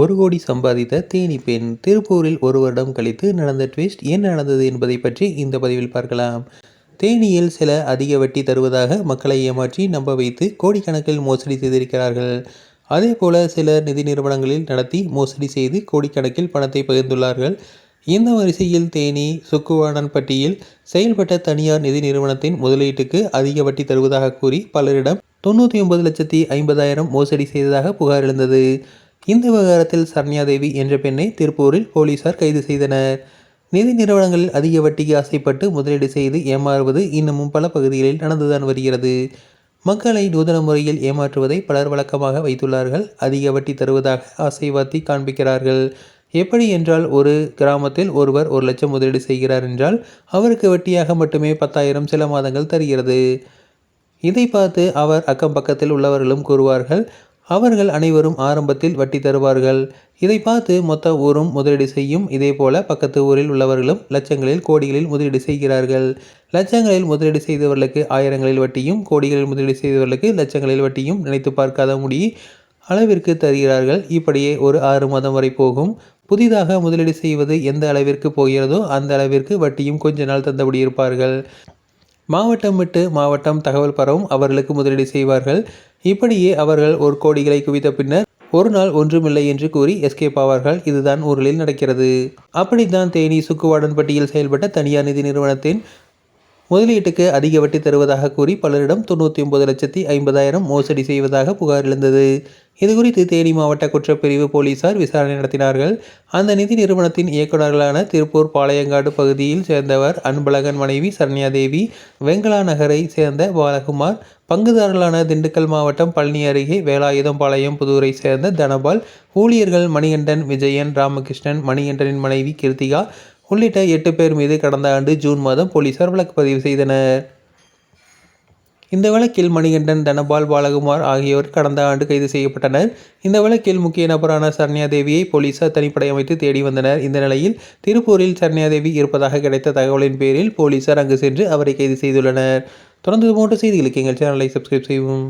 ஒரு கோடி சம்பாதித்த தேனி பெண் திருப்பூரில் ஒரு வருடம் கழித்து நடந்த ட்விஸ்ட் என்ன நடந்தது என்பதை பற்றி இந்த பதிவில் பார்க்கலாம். தேனியில் சில அதிக வட்டி தருவதாக மக்களை ஏமாற்றி நம்ப வைத்து கோடிக்கணக்கில் மோசடி செய்திருக்கிறார்கள். அதே போல சில நிதி நிறுவனங்களில் நடத்தி மோசடி செய்து கோடிக்கணக்கில் பணத்தை பகிர்ந்துள்ளார்கள். இந்த வரிசையில் தேனி சுக்குவானன்பட்டியில் செயல்பட்ட தனியார் நிதி நிறுவனத்தின் முதலீட்டுக்கு அதிக வட்டி தருவதாக கூறி பலரிடம் தொண்ணூற்றி ஒன்பது லட்சத்தி ஐம்பதாயிரம் மோசடி செய்ததாக புகார் எழுந்தது. இந்த விவகாரத்தில் சரண்யாதேவி என்ற பெண்ணை திருப்பூரில் போலீசார் கைது செய்தனர். நிதி நிறுவனங்களில் அதிக வட்டிக்கு ஆசைப்பட்டு முதலீடு செய்து ஏமாறுவது இன்னமும் பல பகுதிகளில் நடந்துதான் வருகிறது. மக்களை நூதன முறையில் ஏமாற்றுவதை பலர் வழக்கமாக வைத்துள்ளார்கள். அதிக வட்டி தருவதாக ஆசை வாத்தி காண்பிக்கிறார்கள். எப்படி என்றால் ஒரு கிராமத்தில் ஒருவர் ஒரு லட்சம் முதலீடு செய்கிறார் என்றால் அவருக்கு வட்டியாக மட்டுமே பத்தாயிரம் சில மாதங்கள் தருகிறது. இதை பார்த்து அவர் அக்கம் பக்கத்தில் உள்ளவர்களும் கூறுவார்கள் அவர்கள் அனைவரும் ஆரம்பத்தில் வட்டி தருவார்கள். இதை பார்த்து மொத்த ஊரும் முதலீடு செய்யும். இதே போல பக்கத்து ஊரில் உள்ளவர்களும் லட்சங்களில் கோடிகளில் முதலீடு செய்கிறார்கள். லட்சங்களில் முதலீடு செய்தவர்களுக்கு ஆயிரங்களில் வட்டியும் கோடிகளில் முதலீடு செய்தவர்களுக்கு லட்சங்களில் வட்டியும் நினைத்து பார்க்காத முடி அளவிற்கு தருகிறார்கள். இப்படியே ஒரு ஆறு மாதம் வரை போகும். புதிதாக முதலீடு செய்வது எந்த அளவிற்கு போகிறதோ அந்த அளவிற்கு வட்டியும் கொஞ்ச நாள் தந்தபடி இருப்பார்கள். மாவட்டம் விட்டு மாவட்டம் தகவல் பரவும் அவர்களுக்கு முதலீடு செய்வார்கள். இப்படியே அவர்கள் ஒரு கோடிகளை குவித்த பின்னர் ஒரு நாள் ஒன்றுமில்லை என்று கூறி எஸ்கேப் ஆவார்கள் இதுதான் ஊர்களில் நடக்கிறது. அப்படித்தான் தேனி சுக்குவாடன்பட்டியில் செயல்பட்ட தனியார் நிதி நிறுவனத்தின் முதலீட்டுக்கு அதிக வட்டி தருவதாக கூறி பலரிடம் தொண்ணூற்றி ஒன்பது லட்சத்தி ஐம்பதாயிரம் மோசடி செய்வதாக புகார் எழுந்தது. இதுகுறித்து தேனி மாவட்ட குற்றப்பிரிவு போலீசார் விசாரணை நடத்தினார்கள். அந்த நிதி நிறுவனத்தின் இயக்குநர்களான திருப்பூர் பாளையங்காடு பகுதியில் சேர்ந்தவர் அன்பழகன் மனைவி சரண்யாதேவி வெங்கலா நகரை சேர்ந்த பாலகுமார் பங்குதாரர்களான திண்டுக்கல் மாவட்டம் பழனி அருகே வேலாயுதம் பாளையம் புதூரை சேர்ந்த தனபால் ஊழியர்கள் மணிகண்டன் விஜயன் ராமகிருஷ்ணன் மணிகண்டனின் மனைவி கிருத்திகா உள்ளிட்ட எட்டு பேர் மீது கடந்த ஆண்டு ஜூன் மாதம் போலீசார் வழக்கு பதிவு செய்தனர். இந்த வழக்கில் மணிகண்டன் தனபால் பாலகுமார் ஆகியோர் கடந்த ஆண்டு கைது செய்யப்பட்டனர். இந்த வழக்கில் முக்கிய நபரான சரண்யாதேவியை போலீசார் தனிப்படை அமைத்து தேடி வந்தனர். இந்த நிலையில் திருப்பூரில் சரண்யாதேவி இருப்பதாக கிடைத்த தகவலின் பேரில் போலீசார் அங்கு சென்று அவரை கைது செய்துள்ளனர். தொடர்ந்து போன்ற செய்திகளுக்கு எங்கள் சேனலை சப்ஸ்கிரைப் செய்வோம்